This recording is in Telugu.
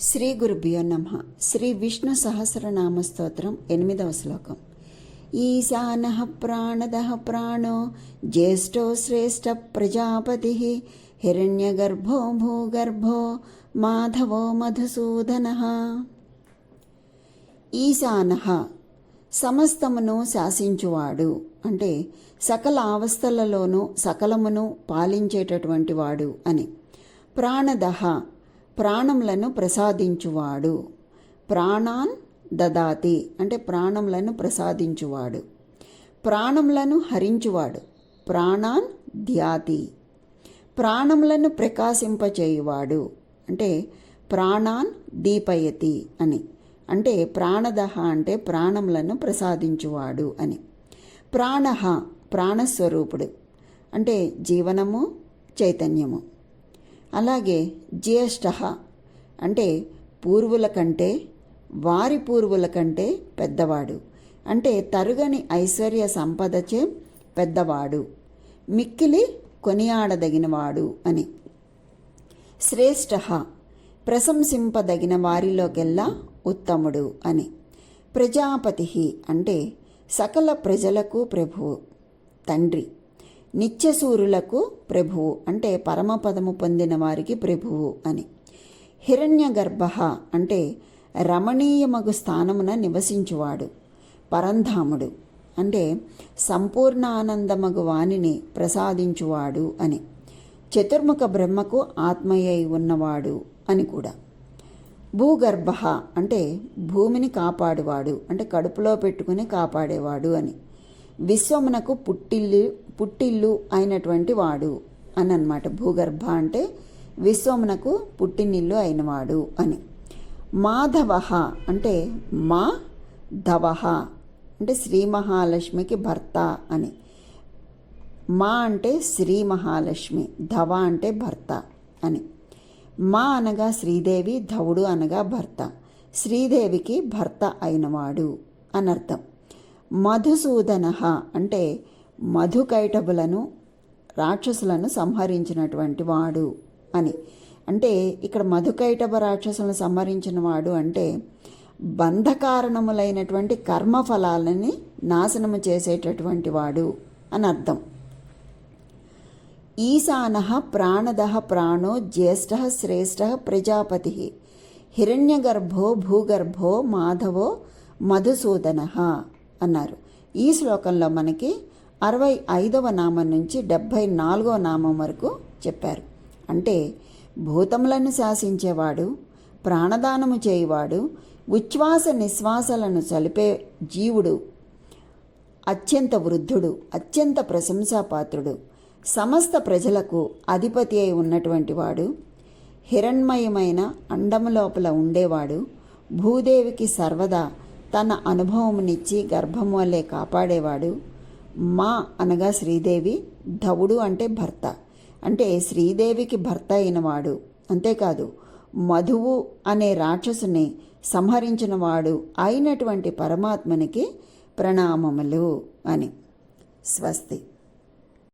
శ్రీ గురుభ్యో నమ. శ్రీ విష్ణు సహస్రనామ స్తోత్రం ఎనిమిదవ శ్లోకం. ఈశాన ప్రాణద ప్రాణో జ్యేష్ఠో శ్రేష్ఠ ప్రజాపతి. హిరణ్యగర్భో భూగర్భో మాధవో మధుసూదన. ఈశాన సమస్తమును శాసించువాడు. అంటే సకల అవస్థలలోనూ సకలమును పాలించేటటువంటి వాడు అని. ప్రాణదహ ప్రాణములను ప్రసాదించువాడు. ప్రాణాన్ దదాతి అంటే ప్రాణములను ప్రసాదించువాడు. ప్రాణములను హరించువాడు. ప్రాణాన్ ధ్యాతి. ప్రాణములను ప్రకాశింపచేయువాడు. అంటే ప్రాణాన్ దీపయతి అని. అంటే ప్రాణదహ అంటే ప్రాణములను ప్రసాదించువాడు అని. ప్రాణ ప్రాణస్వరూపుడు. అంటే జీవనము చైతన్యము. అలాగే జ్యేష్ఠ అంటే పూర్వుల కంటే వారి పూర్వుల కంటే పెద్దవాడు. అంటే తరుగని ఐశ్వర్య సంపదచే పెద్దవాడు. మిక్కిలి కొనియాడదగినవాడు అని. శ్రేష్ఠ ప్రశంసింపదగిన వారిలోకెల్లా ఉత్తముడు అని. ప్రజాపతి అంటే సకల ప్రజలకు ప్రభువు తండ్రి. నిత్యసూరులకు ప్రభువు అంటే పరమపదము పొందిన వారికి ప్రభువు అని. హిరణ్య గర్భ అంటే రమణీయమగు స్థానమున నివసించువాడు పరంధాముడు అంటే సంపూర్ణ ఆనందమగు వాణిని ప్రసాదించువాడు అని. చతుర్ముఖ బ్రహ్మకు ఆత్మయ్యై ఉన్నవాడు అని కూడా. భూగర్భ అంటే భూమిని కాపాడువాడు అంటే కడుపులో పెట్టుకుని కాపాడేవాడు అని. విశ్వమునకు పుట్టిల్లు పుట్టిల్లు అయినటువంటి వాడు అని అనమాట భూగర్భ అంటే విశ్వమునకు పుట్టినిల్లు అయినవాడు అని. మాధవ అంటే మా ధవహ అంటే శ్రీ మహాలక్ష్మికి భర్త అని. మా అంటే శ్రీ మహాలక్ష్మి ధవ అంటే భర్త అని. మా అనగా శ్రీదేవి ధవుడు అనగా భర్త. శ్రీదేవికి భర్త అయినవాడు అనర్థం. మధుసూదన అంటే మధుకైటబులను రాక్షసులను సంహరించినటువంటి వాడు అని. అంటే ఇక్కడ మధుకైటభ రాక్షసులను సంహరించిన వాడు అంటే బంధకారణములైనటువంటి కర్మఫలాలని నాశనము చేసేటటువంటి వాడు అని అర్థం. ఈశాన ప్రాణద ప్రాణో జ్యేష్ఠ శ్రేష్ఠ ప్రజాపతి హిరణ్యగర్భో భూగర్భో మాధవో మధుసూదన అన్నారు. ఈ శ్లోకంలో మనకి అరవై ఐదవ నామం నుంచి డెబ్భై నాలుగవ నామం వరకు చెప్పారు. అంటే భూతములను శాసించేవాడు ప్రాణదానము చేయువాడు ఉచ్ఛ్వాస నిశ్వాసలను చలిపే జీవుడు అత్యంత వృద్ధుడు అత్యంత ప్రశంసాపాత్రుడు సమస్త ప్రజలకు అధిపతి అయి ఉన్నటువంటి వాడు హిరణ్మయమైన అండము లోపల ఉండేవాడు భూదేవికి సర్వదా తన అనుభవమునిచ్చి గర్భం వల్లే కాపాడేవాడు మా అనగా శ్రీదేవి ధవుడు అంటే భర్త. అంటే శ్రీదేవికి భర్త అయినవాడు. అంతేకాదు మధువు అనే రాక్షసుని సంహరించినవాడు అయినటువంటి పరమాత్మనికి ప్రణామములు అని. స్వస్తి.